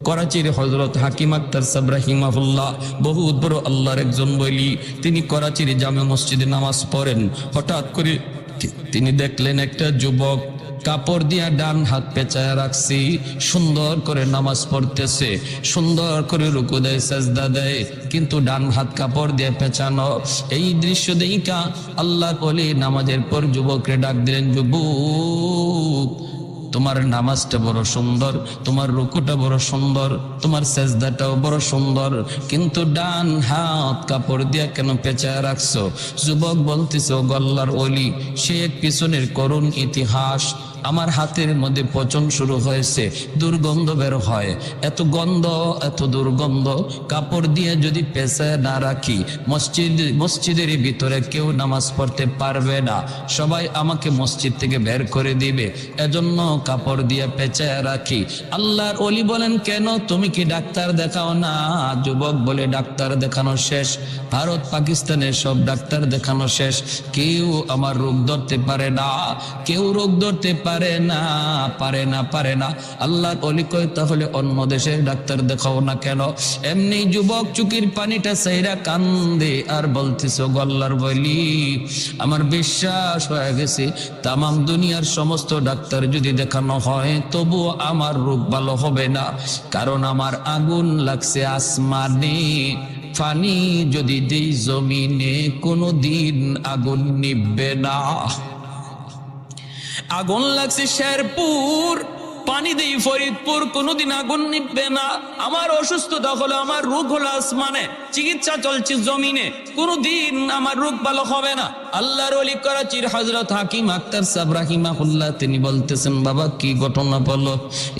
করাচির হজরত হাকিম আক্তার সাব্রাহিমাহুল্লাহ বহুত বড় আল্লাহর একজন বলি তিনি করাচির জামে মসজিদে নামাজ পড়েন। হঠাৎ করে তিনি দেখলেন একটা যুবক কাপড় দিয়া ডান হাত পেঁচায় রাখছি, সুন্দর করে নামাজ পড়তেছে, সুন্দর করে রুকু দেয়, সাজদা দেয়, কিন্তু ডান হাত কাপড় দিয়ে পেঁচানো। এই দৃশ্য দেখা আল্লাহ বলে নামাজের পর যুবকরে ডাক দিলেন, যুবক তোমার নামাজটা বড় সুন্দর, তোমার রুকুটা বড় সুন্দর, তোমার সেজদাটাও বড় সুন্দর, কিন্তু ডান হাত কাপড় দিয়া কেন পেঁচায় রাখছো? যুবক বলতেছো গল্লার অলি, সে এক পিছনের করুণ ইতিহাস আমার হাতের মধ্যে পচন শুরু হয়েছে, দুর্গন্ধ বের হয়। এত গন্ধ, এত দুর্গন্ধ। কাপড় দিয়ে যদি পেঁচায় না রাখি, মসজিদ, মসজিদের ভিতরে কেউ নামাজ পড়তে পারবে না। সবাই আমাকে মসজিদ থেকে বের করে দিবে, এজন্য কাপড় দিয়ে পেঁচায় রাখি। আল্লাহর অলি বলেন, কেন তুমি কি ডাক্তার দেখাও না? যুবক বলে, ডাক্তার দেখানো শেষ। ভারত, পাকিস্তানে সব ডাক্তার দেখানো শেষ। কেউ আমার রোগ ধরতে পারে না। কেউ রোগ ধরতে পারে না, পারে না পারে না। আল্লাহর অলি কয়, তাহলে অন্য দেশের ডাক্তার দেখাও না কেন? এমনি যুবক চুকির পানিটা সাইরা কান্দে আর বলতেছ গল্লার বলি, আমার বিশ্বাস হয়ে গেছে, তামাম দুনিয়ার সমস্ত ডাক্তার যদি দেখানো হয় তবু আমার রোগ ভালো হবে না। কারণ আমার আগুন লাগছে আসমানে ফানি যদি দেই জমিনে কোনো দিন আগুন নিববে না। আগুন লাগছে শেরপুর। পানি দেই ফরিদপুর, কোনোদিন আগুন নিবে না। আমার অসুস্থতা হলো আমার রোগ হলো আসমানে। চিকিৎসা চলছে জমিনে। কোনোদিন আমার রোগ ভালো হবে না। আল্লাহর অলি করাচির হজরত হাকিম আক্তার রাহিমাহুল্লাহ, তিনি বলতেছেন, বাবা, কি ঘটনা বলো?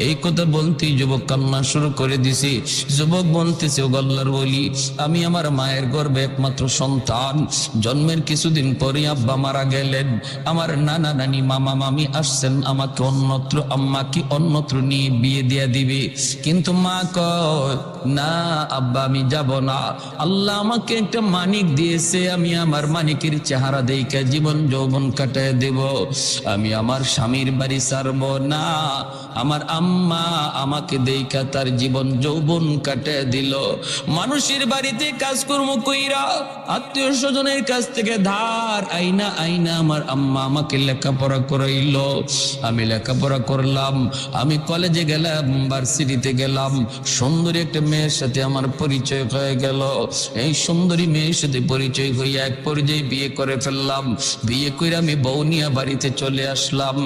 এই কথা বলতেই যুবক কান্না শুরু করে দিছি। যুবক বলতেছে, ও গল্লার বলি আমি আমার মায়ের গর্বে একমাত্র সন্তান। জন্মের কিছুদিন পরে আব্বা মারা গেলেন। আমার নানা নানি, মামা মামি আসছেন, আমাকে অন্যত্র, আম্মাকে অন্যত্র নিয়ে বিয়ে দিয়ে দিবে। কিন্তু মা কয়, না, আব্বা, আমি যাব না। আল্লাহ আমাকে একটা মানিক দিয়েছে, আমি আমার মানিকের চেহারা দেখে জীবন যৌবন কাটায় দেব। আমি আমার স্বামীর বাড়ি ছাড়ব না। আমার আম্মা আমাকে দেখা তার জীবন যৌবন কাটে দিল। মানুষের বাড়িতে কাজকর্ম কইরা আত্মীয় স্বজনের কাছ থেকে ধার, আইনা আইনা আমার আম্মা আমাকে লেখাপড়া করাইল। আমি লেখাপড়া করলাম, আমি কলেজে গেলাম, ভার্সিটিতে গেলাম। সুন্দরী একটা মেয়ের সাথে আমার পরিচয় হয়ে গেল। এই সুন্দরী মেয়ের সাথে পরিচয় হইয়া এক পর্যায়ে বিয়ে করে ফেললাম। বিয়ে করে আমি বৌনিয়া বাড়িতে চলে আসলাম।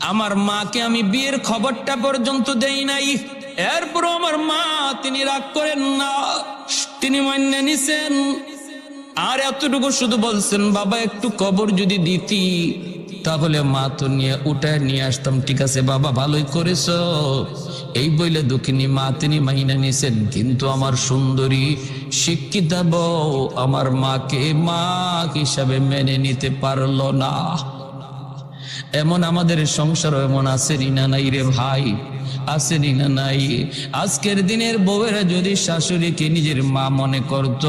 আমার মাকে আমি বিয়ের খবরটা পর্যন্ত দেই নাই। এরপর আমার মা, তিনি রাগ করেন না। তিনি মান্য নিছেন। আর এতটুকু শুধু বলছেন, বাবা, একটু কবর যদি দিতি, তাহলে মা তো নিয়ে উঠায় নিয়ে আসতাম। ঠিক আছে, বাবা, ভালোই করেছ। এই বইলে দুঃখিনী মা, তিনি মাইনা নিছেন। কিন্তু আমার সুন্দরী শিক্ষিতা বউ আমার মাকে মা হিসাবে মেনে নিতে পারল না। এমন আমাদের সংসার এমন আছে না নাই রে ভাই? আছে না নাই? আজকের দিনের বউয়েরা যদি শাশুড়িকে নিজের মা মনে করত,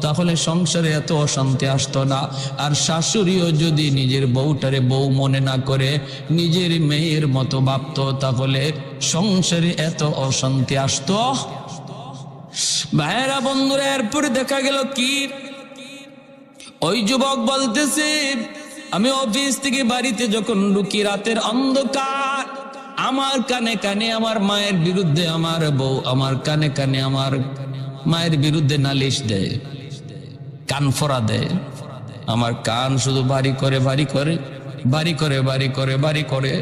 তাহলে সংসারে এত অশান্তি আসতো না। আর শাশুড়িও যদি নিজের বউটারে বউ মনে না করে, নিজের মেয়ের মতো ভাবতো, তাহলে সংসারে এত অশান্তি আসতো? ভাইয়েরা, বন্ধুরা, এরপরে দেখা গেল কি? ওই যুবক বলতেছে আমি অফিস থেকে বাড়িতে যখন ঢুকি, রাতের অন্ধকার, আমার কানে কানে আমার মায়ের বিরুদ্ধে আমার বউ, আমার কানে কানে আমার মায়ের বিরুদ্ধে নালিশ দেয়, কান ফোরা দেয়। আমার কান শুধু বাড়ি করে বাড়ি করে বাড়ি করে বাড়ি করে বাড়ি করে।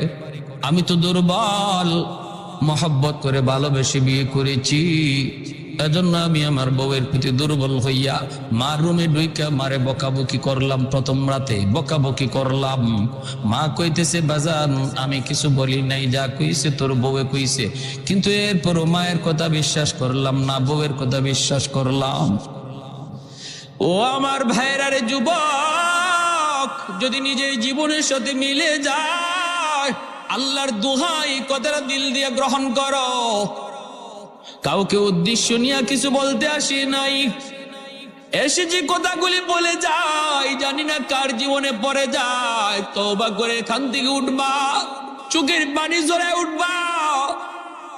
আমি তো দুর্বল, মহব্বত করে ভালোবেসে বিয়ে করেছি। এজন্য আমি আমার বউয়ের প্রতি দুর্বল হইয়া মার রুমে ঢুইকা মারে বকাবকি করলাম প্রথম রাতে। বকাবকি করলাম। মা কইতেছে, বাজান, আমি কিছু বলি নাই, যা কইছে তোর বউয়ে কইছে। কিন্তু এরপরও মায়ের কথা বিশ্বাস করলাম না, বউয়ের কথা বিশ্বাস করলাম। ও আমার ভাইরারে যুবক, যদি নিজের জীবনের সাথে মিলে যায়, আল্লাহর দোহাই কথাটা দিল দিয়ে গ্রহণ করো। কাউকে উদ্দেশ্য নিয়ে কিছু বলতে আসি নাই। এসে যে কথাগুলি বলে যাই জানি না কার জীবনে পড়ে যায়। তওবা করে এখান থেকে উঠবা, চোখের পানি জোরে উঠবা।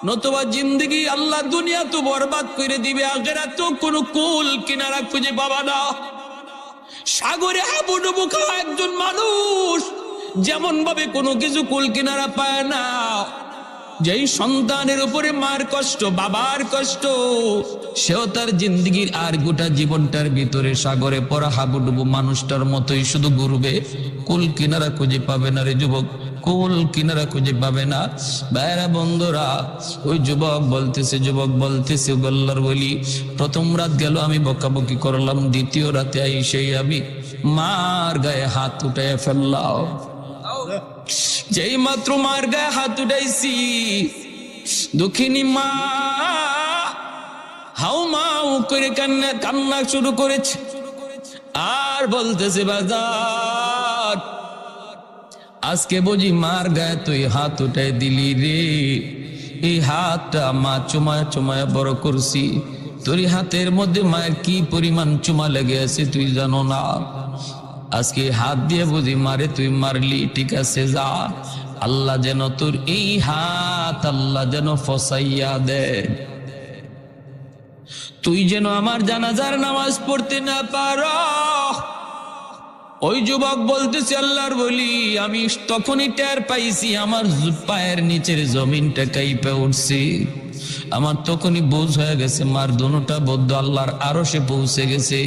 নতুবা জিন্দগি আল্লাহ দুনিয়া তো বরবাদ করে দিবে আগেরা তো কোনো কুল কিনারা খুঁজে পাবা না। সাগরে হাবুডুবু খাওয়া একজন মানুষ যেমন ভাবে কোনো কিছু কুল কিনারা পায় না। যেই সন্তানের উপরে মার কষ্ট, বাবার কষ্ট, সেও তার জিন্দগির আর গোটা জীবনটার ভিতরে সাগরে পড়া হাবুডুবু মানুষটার মতোই শুধু ঘুরবে। কুল কিনারা খুঁজে পাবে না রে যুবক, কুল কিনারা খুঁজে পাবে না। বাইরা বন্ধুরা, ওই যুবক বলতেছে যুবক বলতেছে, গল্লার বলি, প্রথম রাত গেল, আমি বকাবকি করলাম, দ্বিতীয় রাতে সেই আমি মার গায়ে হাত উঠে ফেললাম। যেই মাত্র মার গায়ে হাত উঠাইছি, দুঃখিনী মা। হাউ মাউ করে কান্না কান্না শুরু করেছে। আর বলতেছে বাজার, আজকে বুঝি মার গায়ে তুই হাত উঠাই দিলি রে। এই হাতটা মা চুমায় চুমায় বড় করছি। তোর হাতের মধ্যে মায়ের কি পরিমাণ চুমা লেগে আছে তুই জানো না। আজকে হাত দিয়ে বুঝি মারে, তুই মারলি, ঠিক আছে, যা। আল্লাহ যেন তোর এই হাত আল্লাহ যেন ফসাইয়া দে। তুই যেন আমার জানাজার নামাজ পড়তে না পার। ওই যুবক বলতেছে আল্লাহর বলি, আমি তখনই টের পাইছি আমার পায়ের নিচের জমিনটা কাইপে উঠছি। আমার তখনই বোঝ হয়ে গেছে, মার দোনোটা বদ্ধ আল্লাহর আরও সে পৌঁছে গেছে।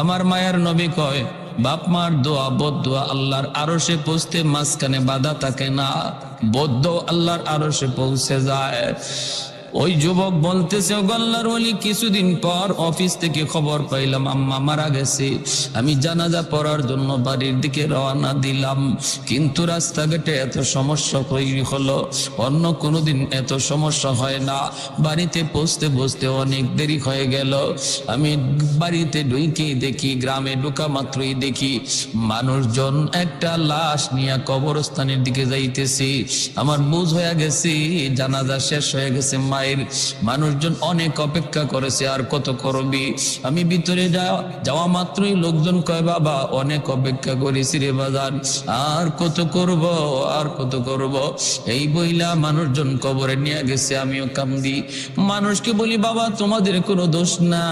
আমার মায়ের নবী কয় বাপ মার দোয়া বদোয়া আল্লাহর আরও সে পৌঁছতে মাঝখানে বাধা থাকে না। বদ্ধ আল্লাহর আরও সে পৌঁছে যায়। ওই যুবক বলতেছে, গল্লার ওলি, কিছুদিন পর অফিস থেকে খবর পাইলাম, আম্মা মারা গেছে। আমি জানাজা পড়ার জন্য বাড়ির দিকে রওনা দিলাম, কিন্তু রাস্তাঘাটে এত সমস্যা তৈরি হলো। অন্য কোনোদিন এত সমস্যা হয় না। বাড়িতে পৌঁছতে বসতে অনেক দেরি হয়ে গেল। আমি বাড়িতে ঢুকে দেখি, গ্রামে ঢুকা মাত্রই দেখি, মানুষজন একটা লাশ নিয়ে কবরস্থানের দিকে যাইতেছি। আমার বুঝ হয়ে গেছে, জানাজা শেষ হয়ে গেছে মায়ের মানুষজন অনেক অপেক্ষা করেছে, আর কত করবি? আমি ভিতরে যাওয়া মাত্রই লোকজন কয়, বাবা, অনেক অপেক্ষা করেছি রে বাজার আর কত করব, আর কত করব? এই বইলা মানুষজন কবরে নিয়ে গেছে, আমিও কামদি মানুষকে বলি, বাবা, তোমাদের কোনো দোষ না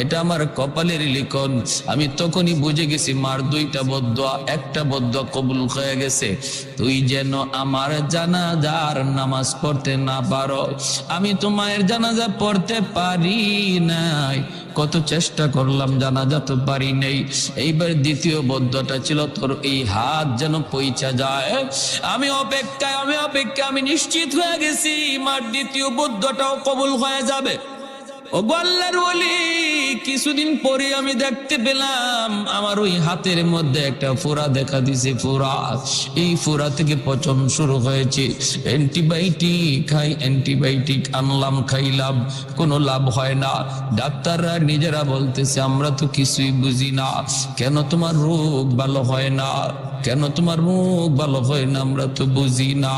এটা আমার কপালের লিখন। আমি তখনই বুঝে গেছি, মার দুইটা বদ্ধ একটা বদ্ধ কবুল হয়ে গেছে। তুই যেন আমার জানা জানাজার নামাজ পড়তে না পারো। আমি তো মায়ের জানাজা পড়তে পারি নাই। কত চেষ্টা করলাম, জানাজা তো পারি নেই। এইবার দ্বিতীয় বদ্ধটা ছিল, তোর এই হাত যেন পইচা যায়। আমি অপেক্ষায়, আমি অপেক্ষা আমি নিশ্চিত হয়ে গেছি, মার দ্বিতীয় বদ্ধটাও কবুল হয়ে যাবে। ও গোল্লার বলি কিছুদিন পরে আমি দেখতে পেলাম, আমার ওই হাতের মধ্যে একটা ফোড়া দেখা দিছে ফোড়া। এই ফোড়া থেকে পচন শুরু হয়েছে। অ্যান্টিবায়োটিক, খাই, অ্যান্টিবায়োটিক আনলাম, খাইলাম, কোনো লাভ হয় না। ডাক্তাররা নিজেরা বলতেছে, আমরা তো কিছুই বুঝি না। কেন তোমার রোগ ভালো হয় না? কেন তোমার মুখ ভালো হয় না? আমরা তো বুঝি না।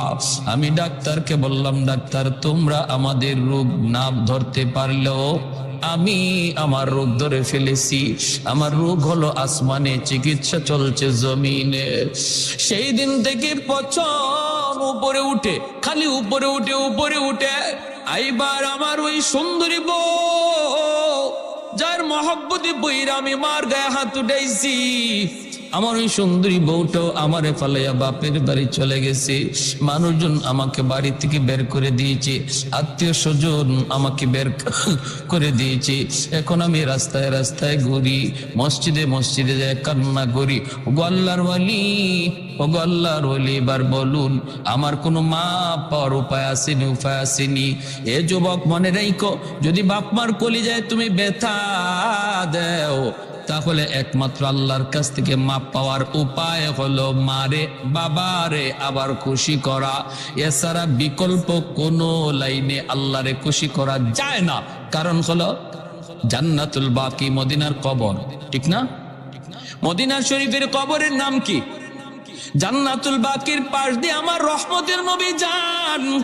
আমি ডাক্তারকে বললাম, ডাক্তার, তোমরা আমাদের রোগ না ধরতে পারলেও আমি আমার রোগ ধরে ফেলেছি। আমার রোগ হলো আসমানে, চিকিৎসা চলছে জমিনে। সেই দিন থেকে পচন উপরে উঠে, খালি উপরে উঠে উপরে উঠে আইবার আমার ওই সুন্দরী বউ, যার মহব্বতি বইরা আমি মার গায়ে হাত উঠাইছি। আমার ওই সুন্দরী বউটাও আমারে ফালাইয়া বাপের বাড়ি চলে গেছে। মানুষজন আমাকে বাড়ি থেকে বের করে দিয়েছে। আত্মীয় স্বজন আমাকে বের করে দিয়েছে। এখন আমি রাস্তায় রাস্তায় ঘুরি, মসজিদে মসজিদে যায় কান্না করি। গোল্লার ওয়ালি ও গোল্লার ওয়ালি, এবার বলুন, আমার কোনো মা পাওয়ার উপায় আসেনি উপায় আসেনি। এ যুবক মনে রাইকো যদি বাপ মার কলি যায়, তুমি ব্যথা দেও। তাহলে একমাত্র আল্লাহর কাছ থেকে মাপ পাওয়ার উপায় হলো মারে, বাবারে আবার খুশি করা। এছাড়া বিকল্প কোনো লাইনে আল্লাহরে খুশি করা যায় না। কারণ হলো জান্নাতুল বাকি, মদিনার কবর। ঠিক না? মদিনার শরীফের কবরের নাম কি? জান্নাতুল বাকির পাশ দিয়ে আমার রহমতের নবী যান।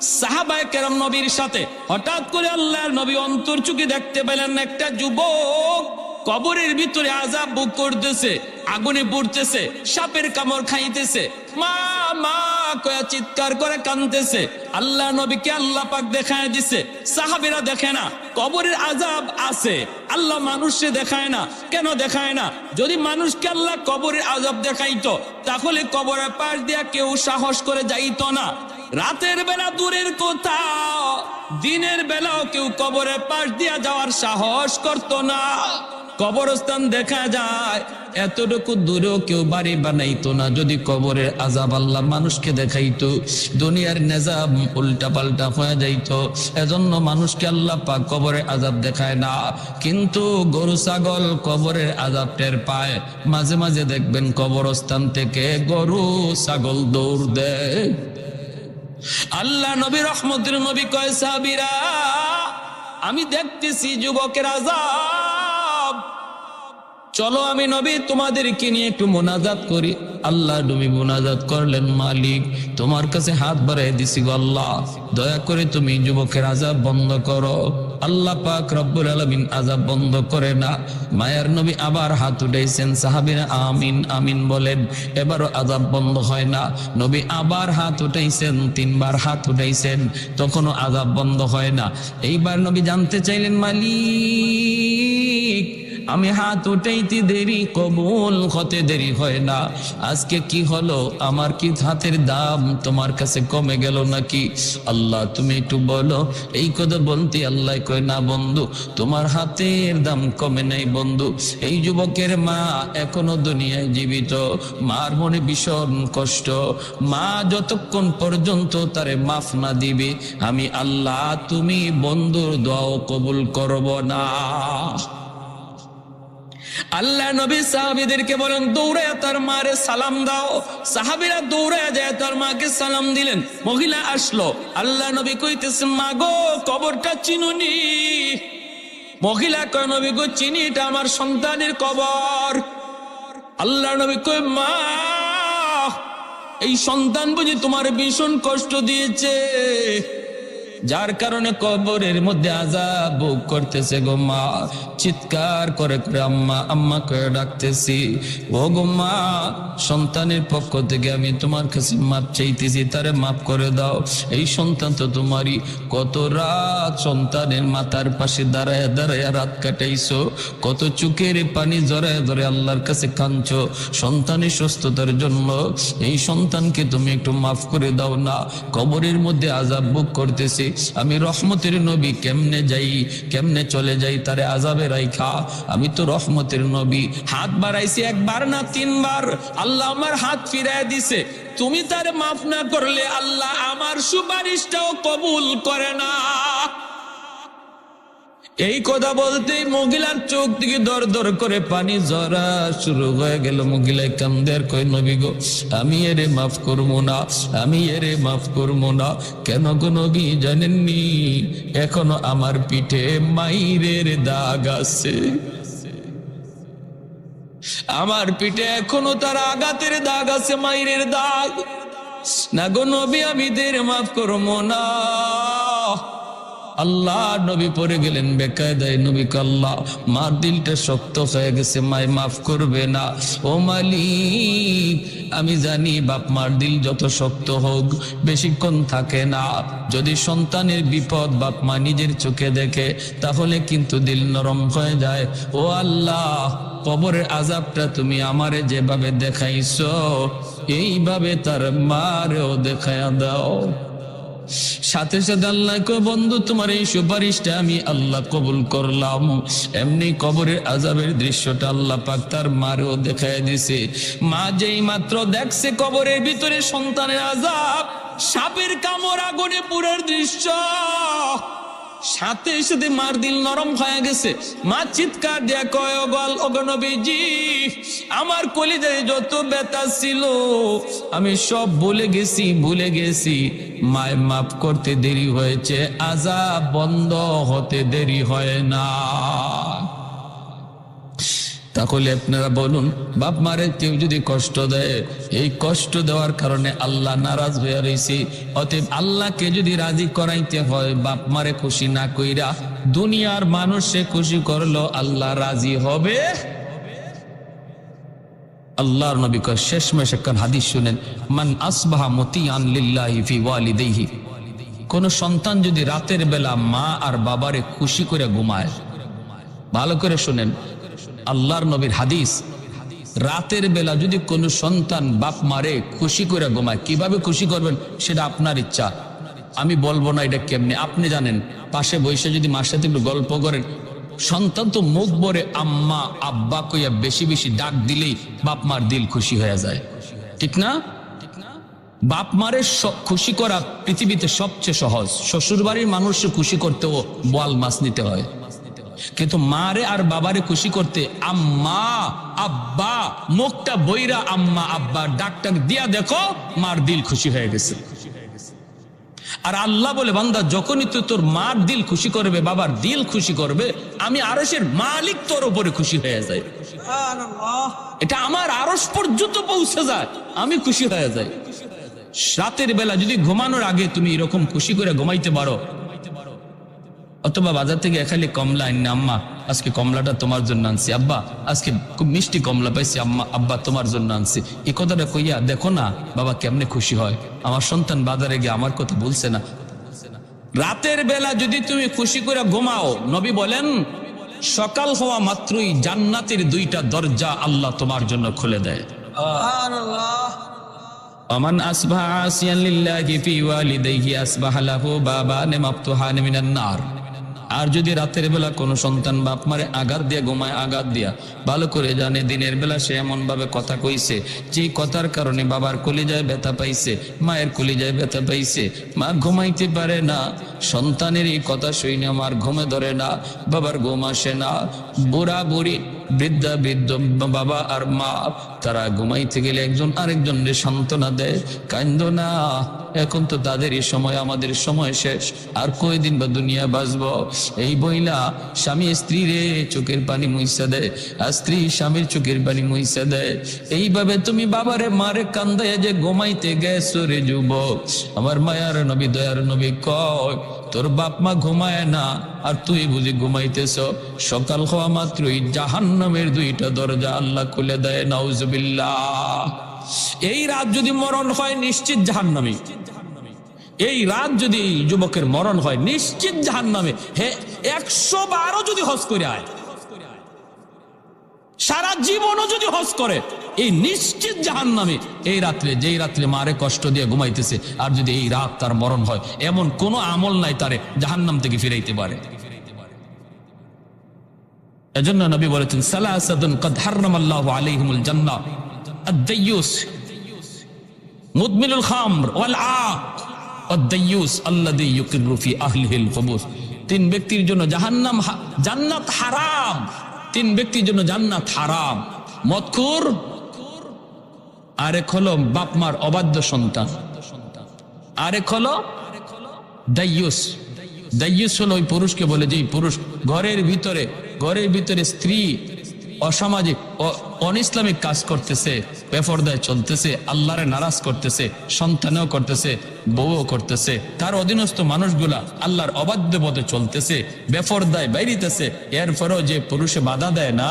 সাহাবায়ে কেরাম নবীর সাথে হঠাৎ করে আল্লাহর নবী অন্তর চুকে দেখতে পেলেন একটা যুবক। কবরের ভিতরে আজাব বুক করতেছে, আগুনে পড়তেছে, সাপের কামড় খাইতেছে। মা মা, কয়া চিৎকার করে কানতেছে আল্লাহ নবীকে আল্লাহ পাক দেখায় দিছে। সাহাবিরা দেখে না, কবরের আজাব আছে। আল্লাহ মানুষকে দেখায় না। কেন দেখায় না? যদি মানুষকে আল্লাহ কবরের আজাব দেখাইতো, তাহলে কবরের পাশ দিয়া কেউ সাহস করে যাইতো না। রাতের বেলা দূরের কোথাও দিনের বেলাও কেউ কবরের পাশ দিয়া যাওয়ার সাহস করতো না। কবরস্থান দেখা যায়। এতটুকু দূরেও কেউ বাড়ি বানাইতো না। যদি কবরের আজাব আল্লাহ মানুষকে দেখাইতো, দুনিয়ার নেজাম উল্টা পাল্টা হয়ে যাইত। এজন্য মানুষকে আল্লাহ পাক কবরে আজাব দেখায় না। কিন্তু গরু, ছাগল কবরের আজাব টের পায়। মাঝে মাঝে দেখবেন কবরস্থান থেকে গরু, ছাগল দৌড় দেয়। আল্লাহ নবী রহমতের নবী কয়, সাহাবীরা, আমি দেখতেছি যুবকের আজাব চলো আমি নবী, তোমাদেরকে নিয়ে একটু মোনাজাত করি। আল্লাহ নবী মোনাজাত করলেন, মালিক, তোমার কাছে হাত বাড়াই দিছি আল্লাহ। দয়া করে তুমি যুবকের আজাব বন্ধ করো। আল্লাহ পাক রব্বুল আলামিন আজাব বন্ধ করে না। মায়ার নবী আবার হাত উঠাইছেন, সাহাবীরা আমিন আমিন বলেন। এবারও আজাব বন্ধ হয় না। নবী আবার হাত উঠাইছেন, তিনবার হাত উঠাইছেন, তখনও আজাব বন্ধ হয় না। এইবার নবী জানতে চাইলেন, মালিক আমি হাত উঠাইতে দেরি, কবুল হতে দেরি হয় না। আজকে কি হলো? আমার কি হাতের দাম তোমার কাছে কমে গেল নাকি? আল্লাহ, তুমি একটু বলো। এই কথা বলতে আল্লাহ কয়, না বন্ধু, তোমার হাতের দাম কমে নাই বন্ধু। এই যুবকের মা এখনও দুনিয়ায় জীবিত। মার মনে ভীষণ কষ্ট। মা যতক্ষণ পর্যন্ত তারে মাফ না দিবে, আমি আল্লাহ, তুমি বন্ধুর দোয়াও কবুল করব না। আল্লাহ নবী সাহাবিদেরকে বলেন, দৌড়ায় তার মারে সালাম দাও। সাহাবিরা দৌড়ে যায়, তার মাকে সালাম দিলেন। মহিলা আসলো। আল্লাহ নবী কইতেছেন মা গো কবরটা চিনুনি। মহিলা কয়, নবী গো চিনি এটা আমার সন্তানের কবর। আল্লাহ নবী কই মা, এই সন্তান বুঝি তোমার ভীষণ কষ্ট দিয়েছে। যার কারণে কবরের মধ্যে আজাব ভোগ করতেছে গো মা। চিৎকার করে করে আম্মা আম্মা করে ডাকতেছি, ও গো মা, সন্তানের পক্ষ থেকে আমি তোমার কাছে মাপ চাইতেছি, তারে মাফ করে দাও। এই সন্তান তো তোমারই। কত রাত সন্তানের মাথার পাশে দাঁড়ায় দাঁড়ায় রাত কাটাইছো, কত চুকের পানি জড়ায় ধরে আল্লাহর কাছে কাঁদছো। সন্তানের সুস্থতার জন্য এই সন্তানকে তুমি একটু মাফ করে দাও না। কবরের মধ্যে আজাব ভোগ করতেছি আমি রহমতের নবী কেমনে যাই, কেমনে চলে যাই তারে আজাবে রাইখা। আমি তো রহমতের নবী, হাত বাড়াইছি একবার না তিনবার। আল্লাহ আমার হাত ফিরাই দিছে। তুমি তারে মাফ না করলে আল্লাহ আমার সুপারিশটাও কবুল করে না। এই কথা বলতেই মহিলার চোখ থেকে দর দর করে পানি জরা শুরু হয়ে গেল। মহিলায় কামদের কই নবী গো, আমি এরে মাফ করব না, আমি এরে মাফ করব না। কেন গো নবী জানেননি? এখনও আমার পিঠে মাইরের দাগ আছে। আমার পিঠে এখনও তার আঘাতের দাগ আছে, মাইরের দাগ। না গো নবী, আমি দের মাফ করব না। আল্লাহ নবী পড়ে গেলেন বেকায়দায়, নবী আল্লাহ, মার দিলটা শক্ত হয়ে গেছে, মায় মাফ করবে না। ও মালিক, আমি জানি বাপ মার দিল যত শক্ত হোক, বেশিক্ষণ থাকে না। যদি সন্তানের বিপদ বাপ মা নিজের চোখে দেখে, তাহলে কিন্তু দিল নরম হয়ে যায়। ও আল্লাহ, কবরের আজাবটা তুমি আমারে যেভাবে দেখাইছ, এইভাবে তার মারেও দেখায়া দাও। সাথে সাথে আল্লাহ বন্ধু, তোমার এই সুপারিশটা আমি আল্লাহ কবুল করলাম। এমনি কবরের আজাবের দৃশ্যটা আল্লাহ পাক তার মারেও দেখায় দিছে। মা যেই মাত্র দেখছে কবরের ভিতরে সন্তানের আজাব সাপের কামড় আগুনে পুরের দৃশ্য। সাথে সাথে মার দিল নরম হয়ে গেছে। মা চিৎকার দেয়া কয় গল অগনবীজি আমার কলিজায় যত ব্যথা ছিল, আমি সব বলে গেছি, ভুলে গেছি। মায় মাফ করতে দেরি হয়েছে, আজাব বন্ধ হতে দেরি হয় না। তাহলে আপনারা বলুন, বাপ মারে কেউ যদি কষ্ট দেয়, এই কষ্ট দেওয়ার কারণে আল্লাহ নারাজ হয়ে রয়েছে অতএব আল্লাহকে যদি রাজি করাইতে হয়, বাপ মারে খুশি না কইরা দুনিয়ার মানুষে খুশি করল, আল্লাহ রাজি হবে। আল্লাহর নবী কয়, শেষমেশ একখান হাদিস শুনেন, মান আসবাহা মতিয়ান লিল্লাহি ফি ওয়ালিদাইহি। কোন সন্তান যদি রাতের বেলা মা আর বাবারে খুশি করে ঘুমায়, ভালো করে শুনেন আল্লাহর নবীর হাদিস, রাতের বেলা যদি কোনো সন্তান বাপ মারে, খুশি করে ঘুমায়, কীভাবে খুশি করবেন? সেটা আপনার ইচ্ছা। আমি বলব না এটা কেমনে। আপনি জানেন, পাশে বসে যদি মার সাথে একটু গল্প করেন, সন্তান তো মুখ ভরে আম্মা, আব্বা কইয়া বেশি বেশি ডাক দিলেই বাপ মার দিল খুশি হয়ে যায়। ঠিক না? বাপ মারের খুশি করা পৃথিবীতে সবচেয়ে সহজ। শ্বশুর বাড়ির মানুষকে খুশি করতেও বোয়াল মাছ নিতে হয়। কিন্তু মারে আর বাবারে খুশি করতে আম্মা আব্বা মুখটা বইরা আম্মা আব্বা ডাক্তার দিয়া দেখো মার দিল খুশি হয়ে গেছে। আর আল্লাহ বলে বান্দা যখনই তুই তোর মার দিল খুশি করবে বাবার দিল খুশি করবে আমি আরসের মালিক তোর উপরে খুশি হয়ে যায় এটা আমার আরস পর্যন্ত পৌঁছে যায় আমি খুশি হয়ে যাই। রাতের বেলা যদি ঘুমানোর আগে তুমি এরকম খুশি করে ঘুমাইতে পারো অথবা বাজার থেকে এখালি কমলা আনি আম্মা, আজকে কমলাটা তোমার জন্য আনছি। আব্বা, আজকে খুব মিষ্টি কমলা পাইছি, আম্মা, আব্বা তোমার জন্য আনছি। এই কথাটা কইয়া দেখো না, বাবা কেমনে খুশি হয়। আমার সন্তান বাজারে গিয়ে আমার কথা বলছে না। রাতের বেলা যদি তুমি খুশি করে ঘুমাও, নবী বলেন, সকাল হওয়া মাত্রই জান্নাতের দুইটা দরজা আল্লাহ তোমার জন্য খুলে দেয়। অমান আসবাহ আসবাহ লাহু নার। আর যদি রাতের বেলা কোনো সন্তান বাপ মারে আঘাত দিয়া, ঘুমায় আঘাত দিয়া, ভালো করে জানে দিনের বেলা সে এমনভাবে কথা কইছে যে কথার কারণে বাবার কলিজায় ব্যথা পাইছে, মায়ের কলিজায় ব্যথা পাইছে, মা ঘুমাইতে পারে না। সন্তানের এই কথা শুনে আমার ঘুমে ধরে না, বাবার ঘুম আসে না। বুড়া বুড়ি, বৃদ্ধা বৃদ্ধ, বাবা আর মা, তারা ঘুমাইতে গেলে একজন আরেকজনের সান্ত্বনা দেয়। কান্দ না, এখন তো তাদেরই সময়, আমাদের সময় শেষ, আর কয়দিন বা দুনিয়া বাঁচব? এই বইলা স্বামী স্ত্রী রে চোখের পানি মুইসা দেয়, আর স্ত্রী স্বামীর চোখের পানি মুইসা দেয়। এইভাবে তুমি বাবারে, মারে কান্দায় যে ঘুমাইতে গেছো রে যুবক। আমার মায়ার নবী, দয়ার নবী কয় তোর বাপ মা ঘুমায় না, আর তুই বুঝি ঘুমাইতেছ? সকাল হওয়া মাত্রই জাহান্নামের দুইটা দরজা আল্লাহ খুলে দেয়, নাউজবিল্লাহ। এই রাত যদি মরণ হয়, নিশ্চিত জাহান্নামী। এই রাত যদি যুবকের মরণ হয়, নিশ্চিত জাহান্নামে। হে, একশো বারো যদি হজ করে আয়। সারা জীবনও যদি হজ করে, এই নিশ্চিত জাহান নামে এই রাত্রে, যেই রাত্রে মারে কষ্ট দিয়ে ঘুমাইতেছে, আর যদি এই রাত তার মরণ হয়, এমন কোন আমল নাই তারে জাহান্নাম থেকে ফিরাইতে পারে। এজন্য নবী বলেছেন, সালাসাদুন কদ হাররামাল্লাহু আলাইহিমুল জান্নাহ আদ-দাইয়ুস, মুদমিনুল খামর ওয়াল আক, আদ-দাইয়ুস আল্লাযী ইউকিরু ফি আহলিহিল খুবুস তিন ব্যক্তির জন্য জাহান্নাম জান্নাত হারাম। তিন ব্যক্তির জন্য জান্নাত হারাম। মৎকুর আরেক হলো বাপমার অবাধ্য সন্তান। আরেক হলো দাইয়ুস। দাইয়ুস হলো ওই পুরুষকে বলে যে পুরুষ ঘরের ভিতরে ঘরের ভিতরে স্ত্রী অসামাজিক অনইসলামিক কাজ করতেছে বেফরদায় চলতেছে, আল্লাহরে নারাজ করতেছে, সন্তানেও করতেছে, বউও করতেছে। তার অধীনস্থ মানুষগুলা আল্লাহর অবাধ্য পথে চলতেছে বেফরদায় বাইরিতেছে। এরপরেও যে পুরুষে বাধা দেয় না,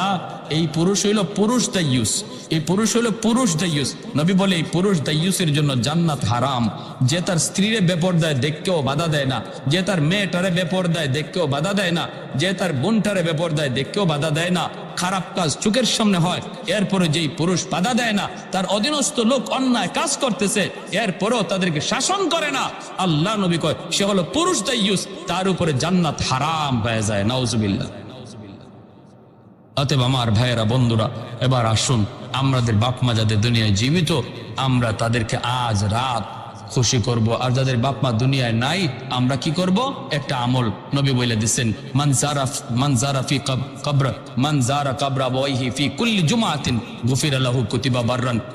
এই পুরুষ হইল পুরুষ দাইয়ুস এই পুরুষ হলো পুরুষ দাইয়ুস নবী বলে, এই পুরুষ দাইয়ুসের জন্য জান্নাত হারাম। যে তার স্ত্রীরে বেপরদায় দেখকেও বাধা দেয় না, যে তার মেয়েটারে বেপরদায় দেখকেও বাধা দেয় না, যে তার বোনটারে বেপরদায় দেখকেও বাধা দেয় না, খারাপ কাজ চোখের সামনে হয় এরপরে যেই পুরুষ বাধা দেয় না, তার অধীনস্থ লোক অন্যায় কাজ করতেছে, এরপরেও তাদেরকে শাসন করে না। আল্লাহ নবী কয়, সে হলো পুরুষ দায়ুস তার উপরে জান্নাত হারাম হয়ে যায়, নাউজুবিল্লাহ। অতএব আমার ভাইয়েরা, বন্ধুরা, এবার আসুন আমাদের বাপ মা যাদের দুনিয়ায় জীবিত, আমরা তাদেরকে আজ রাত খুশি করব। আর যাদের বাপ মা দুনিয়ায় নাই, আমরা কি করব? একটা আমল। নবী বলে দিচ্ছেন গুফির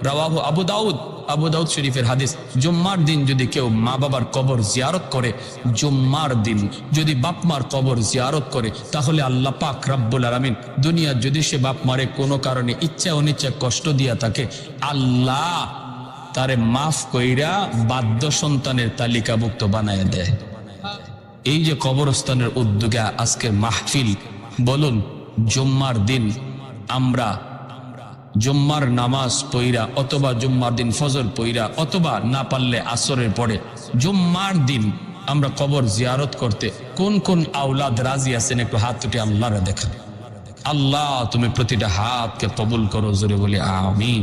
রাওয়াহু আবু দাউদ। আবু দাউদ শরীফের হাদিস, জুম্মার দিন যদি কেউ মা বাবার কবর জিয়ারত করে দিন যদি কবর জিয়ারত করে, তাহলে আল্লাহ পাক রাব্বুল আলামিন দুনিয়া যদি সে বাপ মারে কোনো কারণে ইচ্ছা অনিচ্ছা কষ্ট দিয়া থাকে, আল্লাহ তারে মাফ কইরা বাদ্য সন্তানের তালিকাভুক্ত বানায় দেয়। এই যে কবরস্থানের উদ্যোগে আজকের মাহফিল, বলুন, জুম্মার দিন আমরা জুম্মার নামাজ পইরা অথবা জুম্মার দিন ফজর পইরা অথবা না পারলে আসরের পরে জুম্মার দিন আমরা কবর জিয়ারত করতে কোন কোন আওলাদ রাজি আছেন একটু হাত তুটে আল্লাহরা দেখান। আল্লাহ, তুমি প্রতিটা হাতকে কবুল করো, জোরে বলে, আমিন।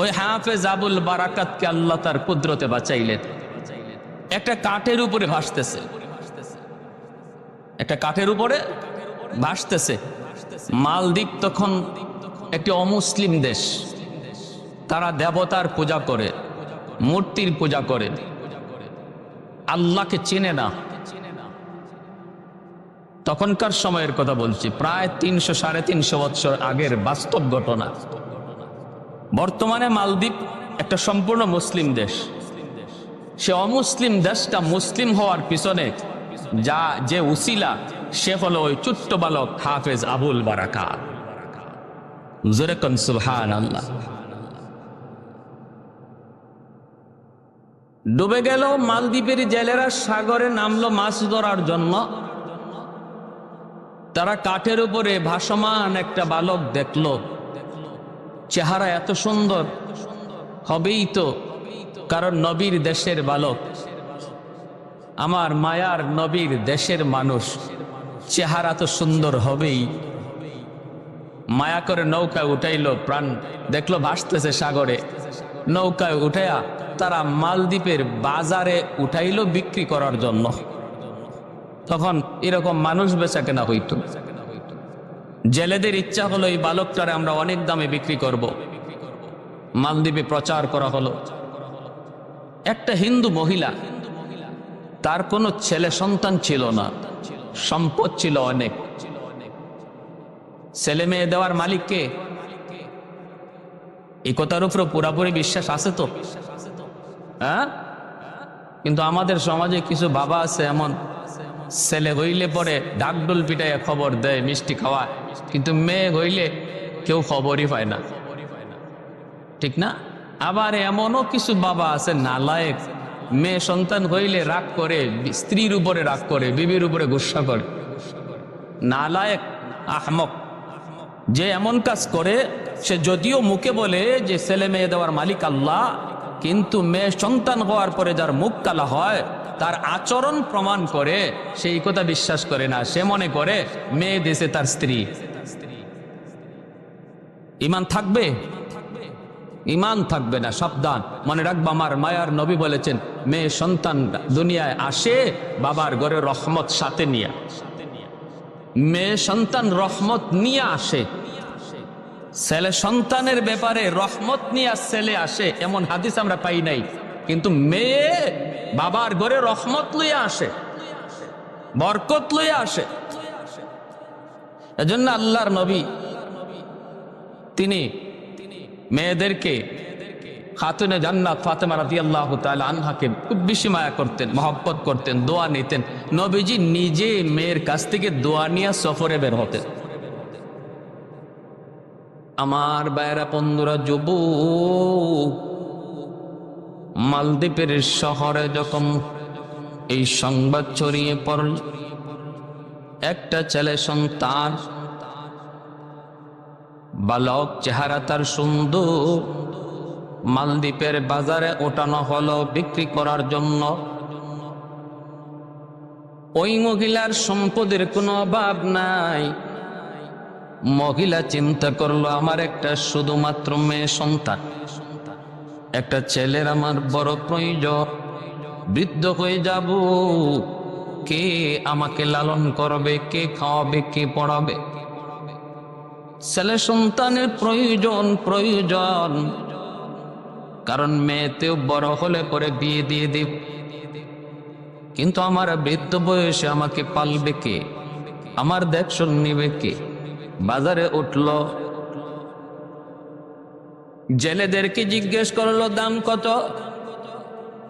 ওই হাফেজ আবুল বারাকাতকে আল্লাহ তার কুদরতে বাঁচাইলেন। একটা কাঠের উপরে ভাসতেছে। একটা কাঠের উপরে ভাসতেছে। মালদ্বীপ তখন একটি অমুসলিম দেশ। তারা দেবতার পূজা করে, মূর্তির পূজা করে। আল্লাহকে চেনে না। তখনকার সময়ের কথা বলছি, প্রায় তিনশো সাড়ে তিনশো বৎসর আগের বাস্তব ঘটনা। বর্তমানে মালদ্বীপ একটা সম্পূর্ণ মুসলিম দেশ। সে অমুসলিম দেশটা মুসলিম হওয়ার পিছনে যা, যে উসিলা, সে হলো ওই চুট্ট বালক হাফেজ আবুল বারাকা। জোরেকন সুবহান আল্লাহ ডুবে গেল মালদ্বীপের জেলেরা, সাগরে নামলো মাছ ধরার জন্য। তারা কাঠের উপরে ভাসমান একটা বালক দেখল। চেহারা এত সুন্দর, হবেই তো, কারণ নবীর দেশের বালক। আমার মায়ার নবীর দেশের মানুষ, চেহারা তো সুন্দর হবেই। মায়া করে নৌকায় উঠাইল প্রাণ, দেখল ভাসতেছে সাগরে। নৌকায় উঠাইয়া তারা মালদ্বীপের বাজারে উঠাইল বিক্রি করার জন্য। তখন এরকম মানুষ বেচা কেনা হইতো। জেলেদের ইচ্ছা হলো এই বালকটারে আমরা অনেক দামে বিক্রি করব। মালদ্বীপে প্রচার করা হলো। একটা হিন্দু মহিলা, তার কোনো ছেলে সন্তান ছিল না, সম্পদ ছিল অনেক। ছেলে মেয়ে দেওয়ার মালিককে এই কথার উপর পুরাপুরি বিশ্বাস আছে তো? হ্যাঁ? কিন্তু আমাদের সমাজে কিছু বাবা আছে এমন ছেলে হইলে পরে ডাকডুল পিটাইয়া খবর দেয়, মিষ্টি খাওয়ায়। কিন্তু মেয়ে হইলে কেউ খবরই পায় না। ঠিক না? আবার এমনও কিছু বাবা আছে নালায়েক। মেয়ে সন্তান হইলে রাগ করে, স্ত্রীর উপরে রাগ করে, বিবির উপরে গুসা করে। নালায়েক, আহমক, যে এমন কাজ করে, সে যদিও মুখে বলে যে ছেলে মেয়ে দেওয়ার মালিক আল্লাহ, কিন্তু মেয়ে সন্তান হওয়ার পরে যার মুখ কালা হয় তার আচরণ প্রমাণ করে সেই কথা বিশ্বাস করে না। সে মনে করে, মেয়ে দেশে তার স্ত্রী। ইমান থাকবে? ইমান থাকবে না, সাবধান। মনে রাখব, আমার মায়ার নবী বলেছেন, মেয়ে সন্তান দুনিয়ায় আসে, বাবার ঘরে রহমত সাথে নিয়ে মেয়ে সন্তান রহমত নিয়ে আসে। ছেলে সন্তানের ব্যাপারে রহমত নিয়ে ছেলে আসে, এমন হাদিস আমরা পাই নাই। কিন্তু মেয়ে বাবার ঘরে রহমত লইয়া আসে, বরকত লইয়া আসে। এজন্য আল্লাহর নবী, তিনি মেয়েদেরকে খাতুনে জান্নাত ফাতেমা রাদি আল্লাহ আনহাকে খুব বেশি মায়া করতেন, মহব্বত করতেন, দোয়া নিতেন। নবীজি নিজে মেয়ের কাছ থেকে দোয়া নিয়ে সফরে বের হতেন। আমার বাইরা বন্ধুরা যুব মালদ্বীপের শহরে যখন এই সংবাদ ছড়িয়ে পড়ল, একটা ছেলে সন্তান, বালক চেহারা তার সুন্দর। মালদ্বীপের বাজারে ওঠানো হলো বিক্রি করার জন্য। ওই মহিলার সম্পদের কোনো অভাব নাই। মহিলা চিন্তা করল, আমার একটা শুধুমাত্র মেয়ে সন্তান। একটা ছেলের আমার বড় প্রয়োজন। বৃদ্ধ হয়ে যাব। কে আমাকে লালন করবে, কে খাওয়াবে, কে পড়াবে? ছেলে সন্তানের প্রয়োজন প্রয়োজন। কারণ মেয়েতেও বড় হলে পরে বিয়ে দিয়ে দিব। কিন্তু আমার বৃদ্ধ বয়সে আমাকে পালবে কে? আমার দেখশন নিবে কে? বাজারে উঠল। জেলেদেরকে জিজ্ঞেস করল, দাম কত?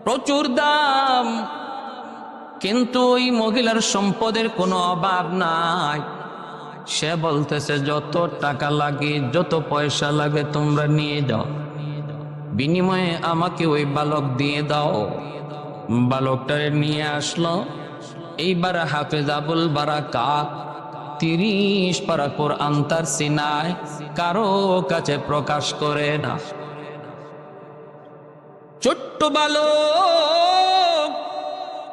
প্রচুর দাম। কিন্তু ওই মহিলার সম্পদের কোনো অভাব নাই। সে বলতেছে, যত টাকা লাগে, যত পয়সা লাগে, তোমরা নিয়ে যাও। বিনিময়ে আমাকে ওই বালক দিয়ে দাও। বালকটারে নিয়ে আসলো। এইবার হাফেজ আবুল বারাকাত তিরিশ পারা কোরআন তার সিনায় কারও কাছে প্রকাশ করে না। ছোট্ট বালক,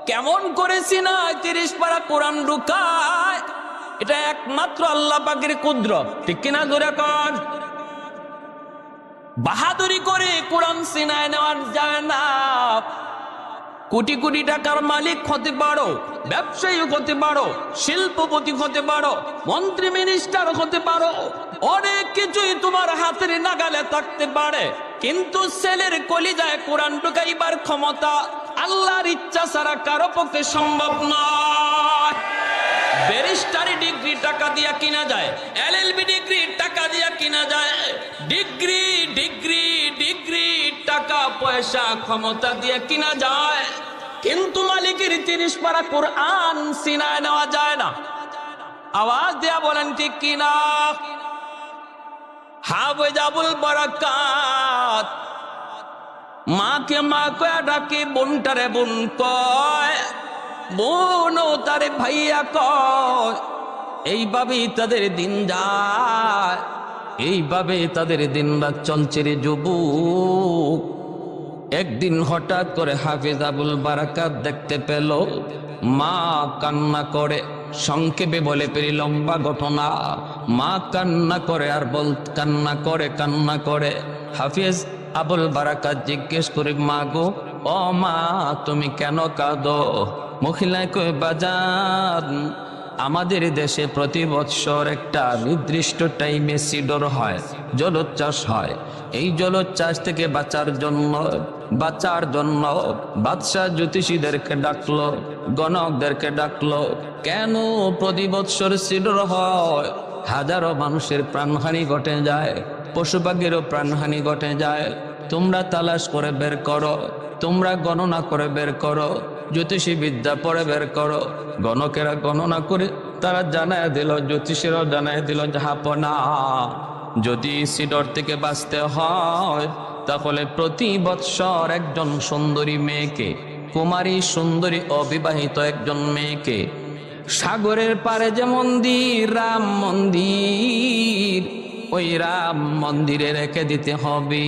কেমন করে সিনায় তিরিশ পারা কোরআন ঢুকায়? এটা একমাত্র আল্লাহ পাকের কুদরত। ঠিক কিনা ধরে কর বাহাদুরি করে কোরআন সিনায় নেওয়ার যায় না। কোটি কোটি টাকার মালিক হতে পারো, ব্যবসায়ী হতে পারো, শিল্পপতি হতে পারো, মন্ত্রী মিনিস্টার হতে পারো, অনেক কিছুই তোমার হাতের নাগালে থাকতে পারে। কিন্তু ছেলের কলিজায় কোরআন ঢুকাইবার ক্ষমতা আল্লাহর ইচ্ছা ছাড়া কারও পক্ষে সম্ভব নয়। ব্যারিস্টারি ডিগ্রি টাকা দিয়া কিনা যায় এলএলবি ডিগ্রি টাকা দিয়া কিনা যায়। ডিগ্রি ডিগ্রি ডিগ্রি টাকা, পয়সা, ক্ষমতা দিয়ে কিনা যায়। কিন্তু মালিকের তিরিশ পারা কোরআন সিনায় নেওয়া যায় না। আওয়াজ দেয়া বলেন, ঠিক কিনা? হাফেজাবুল বারাকাত। মাকে মা কয়া ডাকে, বোনটারে বোন কয় বোন তারে ভাইয়া কয় এইভাবেই তাদের দিন যায় এইভাবে তাদের দিন রাত চলছে রে যুবক। একদিন হঠাৎ করে হাফিজ আবুল বারাকাত দেখতে পেল, মা কান্না করে, সংক্ষেপে বলে পেরি লম্বা ঘটনা। মা কান্না করে আর বল, কান্না করে কান্না করে। হাফিজ আবুল বারাকাত জিজ্ঞেস করে, মা গো, ও মা, তুমি কেন কাঁদো? মহিলায় কই বাজান, আমাদের দেশে প্রতি বৎসর একটা নির্দিষ্ট টাইমে সিডর হয়, জলোচ্ছ্বাস হয়। এই জলোচ্ছ্বাস থেকে বাঁচার জন্য বাঁচার জন্য বাদশাহ জ্যোতিষীদেরকে ডাকলো, গণকদেরকে ডাকলো, কেন প্রতি বৎসর সিডর হয়? হাজারো মানুষের প্রাণহানি ঘটে যায় পশু পাখিরও প্রাণহানি ঘটে যায়। তোমরা তালাশ করে বের করো, তোমরা গণনা করে বের করো জ্যোতিষী বিদ্যা পড়ে বের করো। গণকেরা গণনা করে তারা জানায় দিল, জ্যোতিষীরাও জানায় দিল জাহাপনা যদি সিডর থেকে বাঁচতে হয় তাহলে প্রতি বৎসর একজন সুন্দরী মেয়েকে, কুমারী সুন্দরী অবিবাহিত একজন মেয়েকে, সাগরের পারে যে মন্দির, রাম মন্দির, ওই রাম মন্দিরে রেখে দিতে হবে।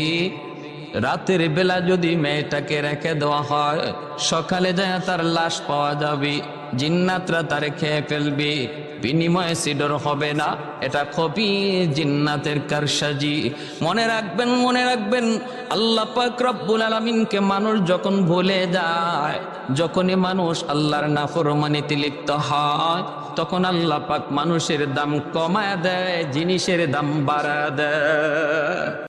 রাতের বেলা যদি মেয়েটাকে রেখে দেওয়া হয়, সকালে যায় তার লাশ পাওয়া যাবে। জিন্নাতরা তার খেয়ে ফেলবে। বিনিময়ে সিডর হবে না। এটা খুবই জিন্নাতের কারসাজি। মনে রাখবেন মনে রাখবেন, আল্লাহ পাক রব্বুল আলমিনকে মানুষ যখন ভুলে যায়, যখনই মানুষ আল্লাহর নাফরমানিতে লিপ্ত হয়, তখন আল্লাহ পাক মানুষের দাম কমায় দেয়, জিনিসের দাম বাড়া দেয়।